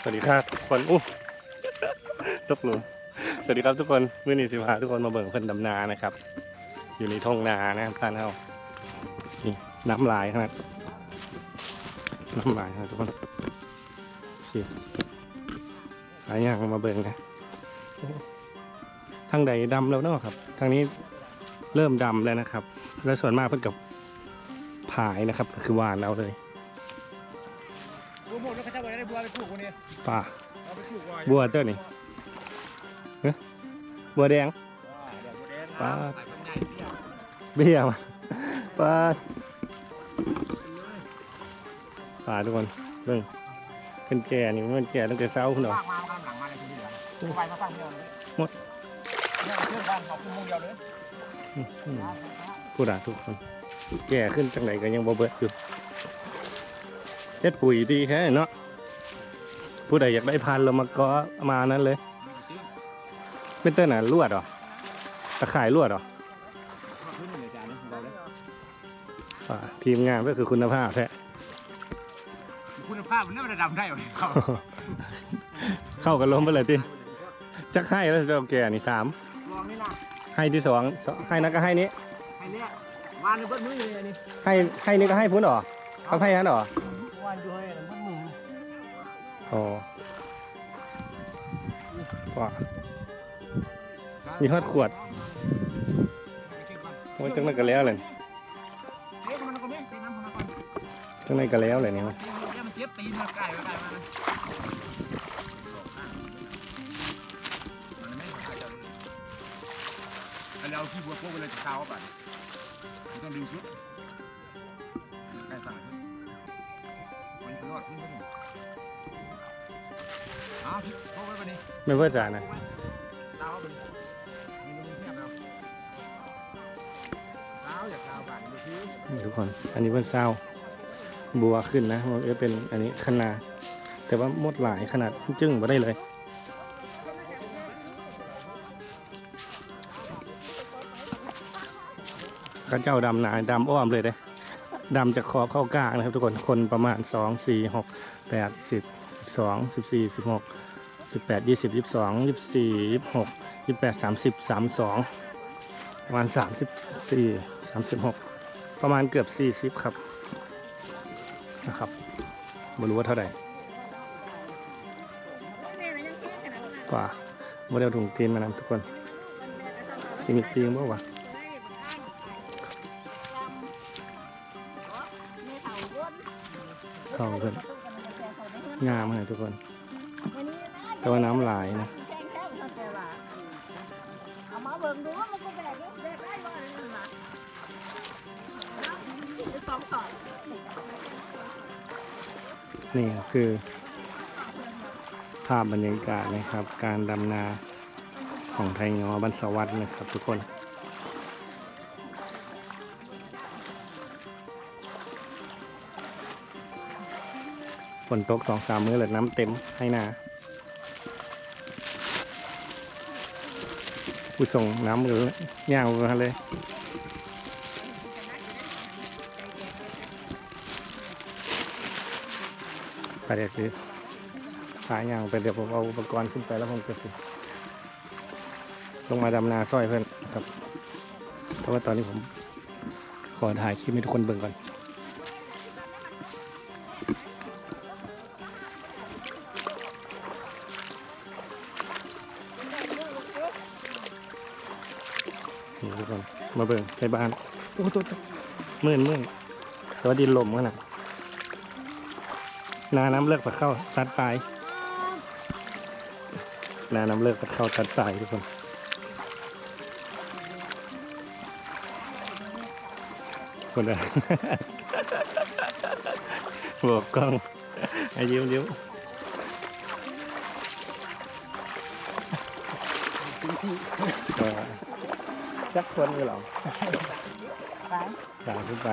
สวัสดีครับทุกคนอู้ตกหลุมสวัสดีครับทุกคนมื่อนี้สิพาทุกคนมาเบิ่งเพิ่นดำนานะครับ อยู่ในท้องนานะครับท่านเฮานี่น้ำลายขนาดน้ำลายขนาดทุกคนสิหายอย่างมาเบิ่งนะทางใดดำแล้วเนาะครับ ทางนี้เริ่มดำแล้วนะครับ และส่วนมากเพิ่นกับผายนะครับ ก็คือหวานเอาเลย จะไปได้บัวไปปลูกคนนี้ป่าเอาไปปลูกบัวเต้อนี่บัวแดงเดี๋ยวบัวแดงปลาสายพันธุ์ใหญ่เบี้ยเบี้ยมาปลาปลาทุกคนเบิ่งเป็นแก่นี่มันแก่ตั้งแต่เช้าคุณเหรอฟากมาข้างหลังมาเลยทีเดียวไปมาฟังเดียวเลยหมด เนี่ยเพื่อนบ้านเขาคุมวงเดียวเลยอืมอืมพูดอะทุกคน แก่ขึ้นจังไหนก็ยังบ่เบิดอยู่เฮ็ดปุ๋ยดีแค่เนาะ ผู้ใดอยากได้พันธุ์เรามาก็มานั้นเลยเป็นเต้นอะลวดเหรอตะข่ายลวดเหรอพื้นหนึ่งอาจารย์เราเลยอ่าทีมงานก็คือคุณภาพแท้คุณภาพมันน่าจะดำได้หรอเขาเข้ากันล้มไปเลยทีจักให้แล้วเจ้าแก่นี่สามลองนี่ล่ะให้ที่สองสองให้นักก็ให้นี้ให้เนี่ยวานในเบิ้ลมือเลยอันนี้ให้ให้นี่ก็ให้พุ้นเหรอเขาให้นั้นเหรอวานด้วยเบิ้ลมือ อ๋อว่ามีฮอดขวดโอ้ยจังนั้นก็แล้วเลยเจ๊มันก็ไม่ตีน้ำมันก่อนจังนั้นก็แล้วเลยนี่เจ๊มันเจ็บตีนมันไก่ไก่มาไม่ขาแล้วที่บัวพวกเลยจะเท้าป่ะต้องดึงชุด ไว้ปะนี่ไม่เพื่อจ่านะตาเขาเป็นมีมือเทียบแล้วเท้าอย่าเท้าบาดมือชี้นี่ทุกคน อันนี้เพื่อนเศร้าบัวขึ้นนะมันจะเป็นอันนี้ขนาดแต่ว่ามดหลายขนาดจึ้งมาได้เลยข้าเจ้าดำนาดำอ้อมเลยเด้ดำจากขอบเข้ากลางนะครับทุกคนคนประมาณสองสี่หกแปดสิบสองสิบสี่สิบหก สิบแปดยี่สิบยี่สิบสองยี่สิบสี่ยี่สิบหกยี่สิบแปดสามสิบสามสองประมาณสามสิบสี่สามสิบหกประมาณเกือบสี่สิบครับนะครับไม่รู้ว่าเท่าไหร่กว่าโมเดลถุงตีนมานำทุกคนสิมีตีนบ้างวะเข้าเพิ่นงามเลยทุกคน แต่ว่าน้ำหลายนะเอามาเบิ่งดูว่ามันก็แบกแบกได้บ่นั่นล่ะสองสอนนี่คือ ภาพบรรยากาศนะครับ การดำนาของไทยงอบันสวัสดนะครับทุกคนฝนตกสองสามมื้อเลยน้ำเต็มให้นา ผู้ส่งน้ำมือย่างมาเลยไปเดี๋ยวสิขายอย่างไปเดี๋ยวผมเอาอุปกรณ์ขึ้นไปแล้วผมจะสิลงมาดำนาสร้อยเพื่อนครับเพราะว่าตอนนี้ผมขอถ่ายคลิปให้ทุกคนเบิ่งก่อน มาเบิ่งใกล้บ้าน โอ้ตัวตัวมื่นมื่นแต่ว่าดินลมขนาดนาน้ำเลิกปัดเข้าตัดปลายนาน้ำเลิกปัดเข้าตัดปลายทุกคนคนละบอกกล้องอายิ้มยิ้มเออ จักคนกันเหรอไปสามขึ้นไป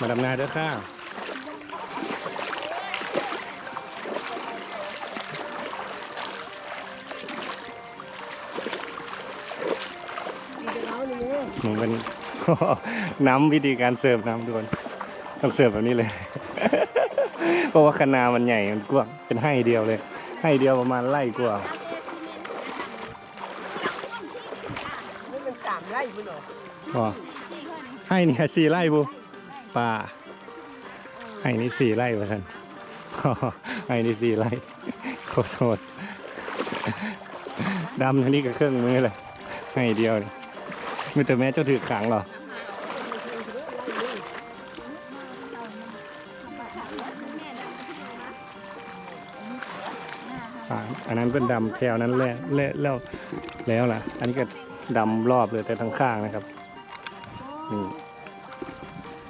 มาดำนาเด้อข้าเอาหนูหนูเป็นน้ำวิธีการเสิร์ฟน้ำทุกคนต้องเสิร์ฟแบบนี้เลย เพราะว่าคณามันใหญ่มันกว้างเป็นให้เดียวเลย ให้เดียวประมาณไล่กว่านี่มันสามไร่พุ่นเหรออ๋อให้นี่สี่ไร่บุป่าให้นี่สี่ไร่วะท่านอ๋อให้นี่สี่ไร่ขอโทษดำเท่านี้ก็เครื่องมือเลยให้เดียวนี่ไม่แต่แม่เจ้าถือขังเหรอ อ่าอันนั้นเป็นดำแถวนั้นแหละแล้วแล้วแล้วล่ะ อันนี้ก็ดำรอบเลยแต่ทั้งข้างนะครับนี่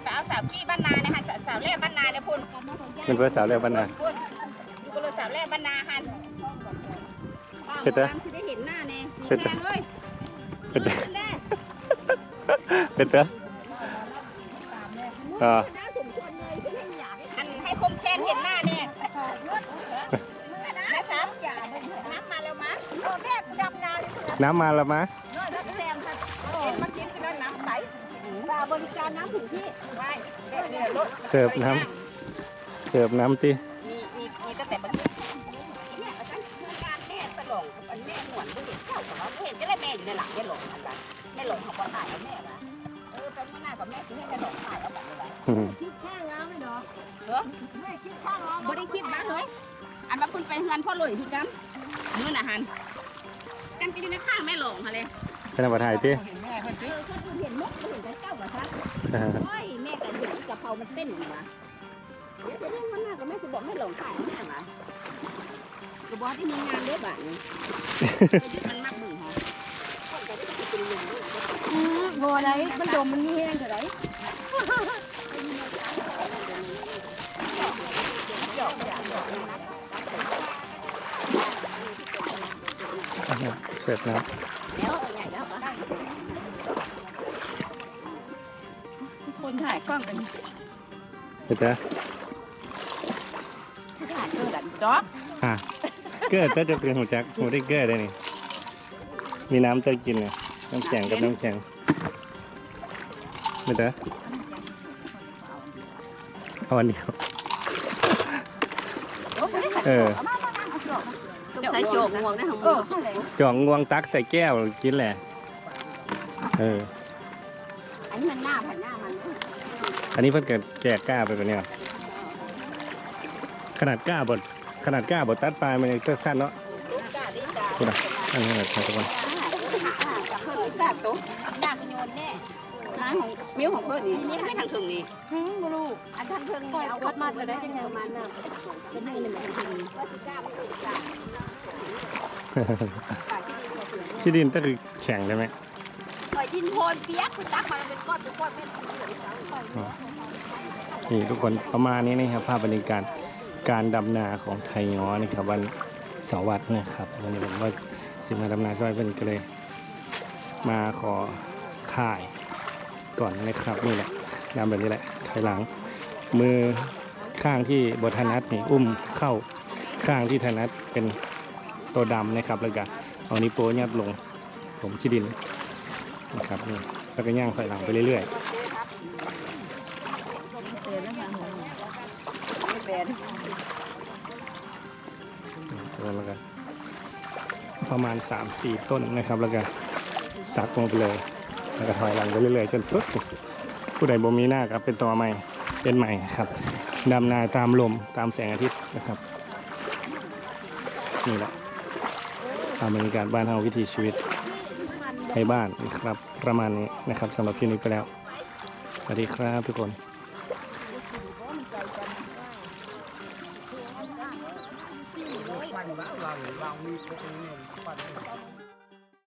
สาวสาวกี้บ้านนาเนี่ยค่ะสาวแรกบ้านนาเนี่ยพุ่นเป็นภาษาเรียกบ้านนาพุ่นอยู่กับรถสาวแรกบ้านนาค่ะเป็นไงที่ได้เห็นหน้าเนี่ยเป็นไงแม่เอ้ยเป็นขึ้นได้เป็นเตออ่า นาเลยคุณน้ำมาแล้วมะน้อยรักแซมค่ะเห็นมากินคือน้น้ำไหลปลาบริการน้ำถึงที่ไว้เดี๋ยวเดี๋ยวรถเสิร์ฟน้ำเสิร์ฟน้ำตีมีมีมีตั้งแต่เมื่อกี้แม่อาจารย์การแม่ตลงอันแม่หวนก็เห็นเข้ากับเราเห็นจะได้แม่อยู่ในหลังแม่หลงอันใดแม่หลงเขาก็ถ่ายเอาแม่มาเออเป็นหน้ากับแม่ที่ให้แม่หลงถ่ายเอาแบบนี้คิดข้างแล้วไหมเนาะเหรอแม่คิดข้างแล้วบ่ได้คิดมาเฮ้ยอันว่าคุณไปเฮือนพ่อเลยคือกันมื้อน่ะหัน กันก็อยู่ในข้างแม่หลงค่ะเลยเป็นอะไรถ่ายตีเห็นแม่เพิ่นเออคนอื่นเห็นนกก็เห็นแต่เจ้าเหรอคะอ่าโอ้ยแม่ก็เห็นกะเพรามันเต้นอยู่นะเดี๋ยวจะเรื่องมันน่าก็แม่จะบอกให้หลงขายแม่มาก็บอกที่มีงานเด้อบาดนี้ไอ้ยุดมันมักบึ้งเหรออืมบัวไหนมันดมมันมีแห้งเท่าไหร่เสิร์ฟน้ แล้วใหญ่แล้วได้คนถ่ายกล้องกันำเป็นเตอชื่อถ่ายเกินกันจ๊อกอะเกิดจะจะเป็นหูจักหูได้เกิดได้นี่มีน้ำจะกินเนี่ยน้ำแข็งกับน้ำแข็งเป็นเตอเอาอันเดียวเออ ใส่โจกงวงได้ของเอมึองใช่เลยจ่องงวงตักใส่แก้วกินแหละ เออ อันนี้มันหน้าผ่านหน้ามันอันนี้เพิ่นเกิดแจกกล้าไปปะเนี่ย ขนาดกล้าบดขนาดกล้าบดตัดปลายมันยังสั้นเนาะคุณอะอันนี้แบบทุกคนแซ่บตุ๊กหน้าก็โยนแน่ น้าของมิ้วของเพื่อนนี่นี่ไม่ทางถึงนี่ฮึไม่รู้อันทันเพิ่งนี่เอาวัดมาจะได้ยังไงประมาณน่ะเป็นให้หนึ่งนาทีว่าสิกล้าไม่กล้าที่ดินก็คือแข็งใช่ไหมปล่อยดินโพนเปียกคุณตักมาเป็นก้อนเป็นก้อนเป็นนี่ทุกคนประมาณนี้นะครับภาพบรรยากาศการดำนาของไทยง้อนะครับวันเสาร์วัดนะครับวันนี้ผมว่าสิมาดำนาช่วยเพื่อนก็เลย มาขอถ่าย ก่อนนะครับนี่แหละดำแบบนี้แหละถอยหลัง มือข้างที่บทนัดนี่อุ้มเข้าข้างที่ธนัดเป็นตัวดำนะครับแล้วก็เอานิ้วโป้ยัดลง ผมขี้ดินนะครับนี่แล้วก็ย่างถอยหลังไปเรื่อยๆตัวแล้วกันประมาณ 3 4 ต้นนะครับแล้วก็ซักลงไปเลย แล้วก็ถอยหลังไปเรื่อยๆจนสุดผู้ใดบ่มีหน้าก็เป็นตัวใหม่เป็นใหม่ครับดำนาตามลมตามแสงอาทิตย์นะครับนี่แหละตามบรรยากาศบ้านเฮาวิถีชีวิตในบ้านนะครับประมาณนี้นะครับสำหรับคลิปนี้ไปแล้วสวัสดีครับทุกคน